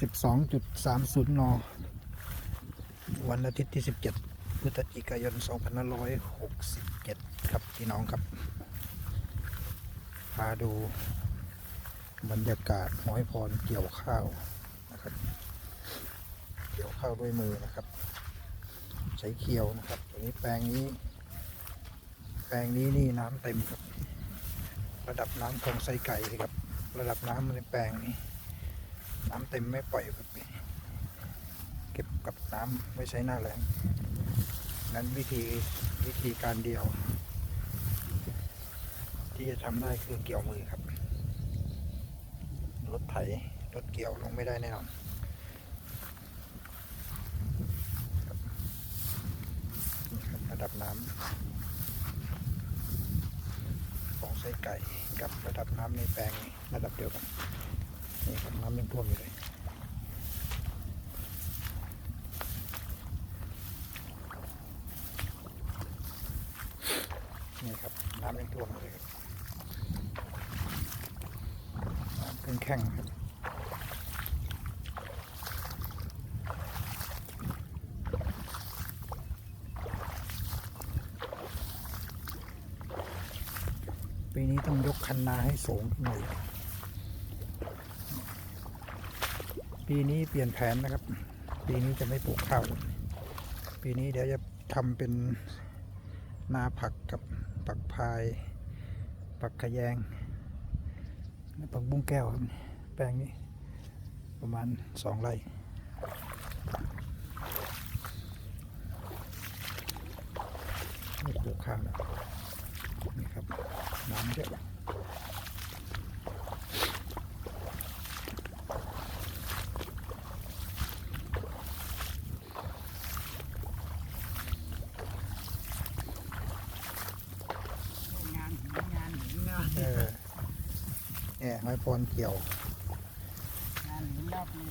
12.30 น วันอาทิตย์ที่ 17 พฤศจิกายน 2567 ครับพี่น้องครับมาดูบรรยากาศห้อยพรเกี่ยวข้าวนะครับ เกี่ยวข้าวด้วยมือนะครับ ใช้เคียวนะครับตัวนี้แปลงนี้ แปลงนี้นี่น้ำเต็มครับ ระดับน้ำคลองไซไก่ครับ ระดับน้ำในแปลงนี้ น้ำเต็มไม่ปล่อยครับเก็บกับน้ำไว้ใช้หน้าแรงนั้นวิธีวิธีการเดียว ที่จะทำได้คือเกี่ยวมือครับ รถไถรถเกี่ยวลงไม่ได้แน่นอนระดับน้ำของไส้ไก่กับระดับน้ำในแปลงระดับเดียวกัน นี่ครับน้ำยังท่วมอยู่เลยนี่ครับน้ำยังท่วมเลยน้ำเป็นแข้งครับปีนี้ต้องยกคันนาให้สูงขึ้นหน่อย ปีนี้เปลี่ยนแผนนะครับ ปีนี้จะไม่ปลูกข้าว ปีนี้เดี๋ยวจะทำเป็นนาผักกับปักพายปักขยงและปักบุ้งแก้ว แปลงนี้ประมาณสองไร่ไม่ปลูกข้าวแล้วนี่ครับน้ำเยอะ งานหินงานหินเนาะ เออ เนี่ยไม้พรเกี่ยวงานหินรอบนี้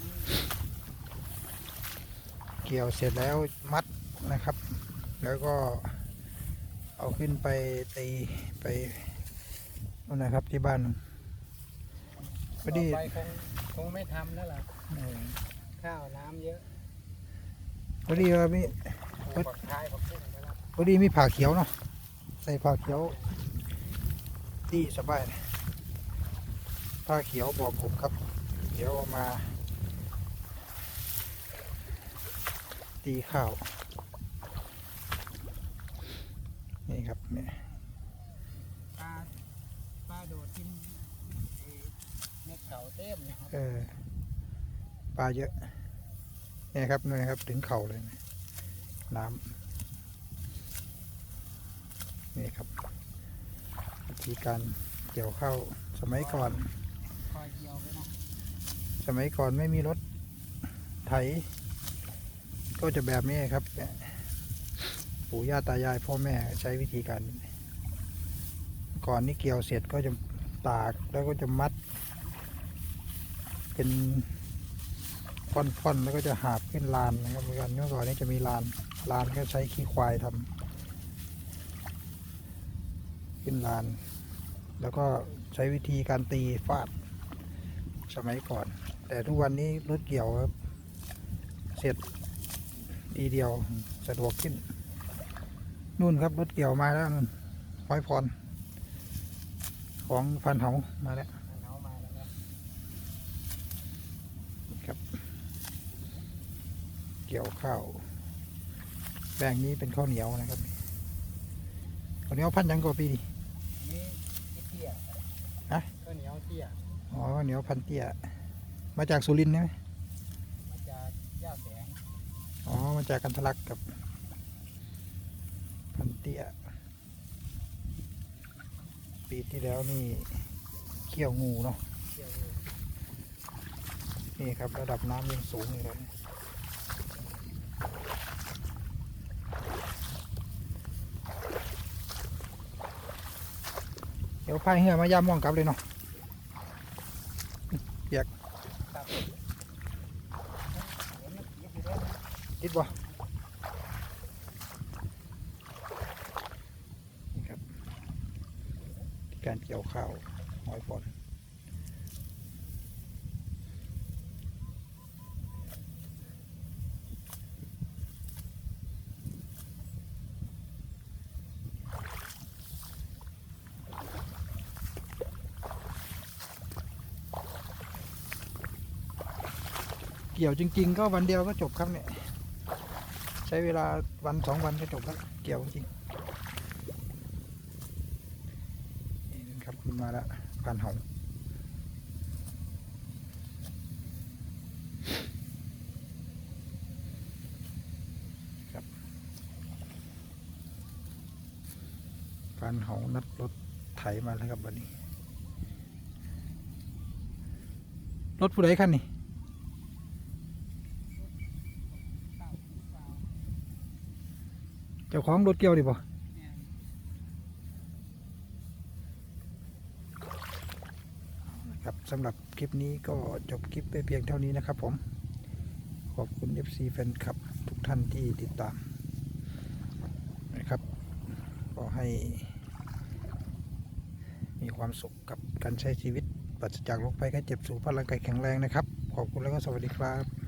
เกี่ยวเสร็จแล้วมัดนะครับ แล้วก็เอาขึ้นไปตีไปนู่นนะครับที่บ้านพอต่ดีอไปคงคงไม่ทำแล้วล่ะเออข้าวน้ำเยอะพอดีว่ามีปลูกผักท้ายผักบุ้งไปแล้วพอดีมีผ่าเขียวเนาะใส่ผ่าเขียว ที่สบายเลย ผ้าเขียวบอกผมครับ เดี๋ยวเอามา ตีข้าว นี่ครับเนี่ยปลาปลาโดดกินไอ้เม็ดเขาเต็มเนี่ยครับเออปลาเยอะเนี่ยครับนี่ครับถึงเข่าเลยนะน้ำนี่ครับวิธีการเกี่ยวข้าวสมัยก่อน คอยเกี่ยวไปเนาะสมัยก่อนไม่มีรถไถ ก็จะแบบนี้ครับ ปู่ย่าตายายพ่อแม่ใช้วิธีการ ก่อนนี่เกี่ยวเสร็จก็จะตากแล้วก็จะมัด เป็นฟ่อนๆแล้วก็จะหาบขึ้นลานนะครับเหมือนกันเมื่อก่อนนี้จะมีลานลานก็ใช้ขี้ควายทำขึ้นลาน แล้วก็ใช้วิธีการตีฟาด สมัยก่อน แต่ทุกวันนี้รถเกี่ยวครับ เสร็จทีเดียวสะดวกขึ้น นู่นครับรถเกี่ยวมาแล้วนู่นห้อยพร ของพันเหามาแล้วมันเอามาแล้วครับครับ เกี่ยวข้าวแบ่งนี้เป็นข้าวเหนียวนะครับข้าวเหนียวพันยังกว่าปีดินี่ที่เตี้ยฮะข้าวเหนียวเตี้ย อ๋อข้าวเหนียวพันเตี้ย มาจากสุรินทร์ใช่ไหมมาจากย่าแสง อ๋อ มาจากกันทะลักกับ พันเตี้ย ปีที่แล้วนี่เขี้ยวงูเนาะเตี้ยอยู่นี่ครับระดับน้ำยังสูงอยู่เลยเดี๋ยวพายเหือมาย่ามมองกลับเลยเนาะครับ เห็นมัดติดบ่นี่ครับการเกี่ยวข้าวหอยปอน เกี่ยวจริง ๆ ก็วันเดียวก็จบครับเนี่ยใช้เวลาวันสองวันก็จบแล้วเกี่ยวจริงนี่ครับขึ้นมาแล้วพันหงครับพันหงนัดรถไถมาแล้วครับวันนี้ รถผู้ใดคันนี่ เต่าเต่า เจ้าของรถเกี่ยวดิบ่ครับสำหรับคลิปนี้ก็จบคลิปไปเพียงเท่านี้นะครับผม ขอบคุณ FC แฟนคลับ ทุกท่านที่ติดตามนะครับขอให้มีความสุขกับการใช้ชีวิตปราศจากโรคภัยไข้เจ็บสุขภาพร่างกายแข็งแรงนะครับ ขอบคุณแล้วก็สวัสดีครับ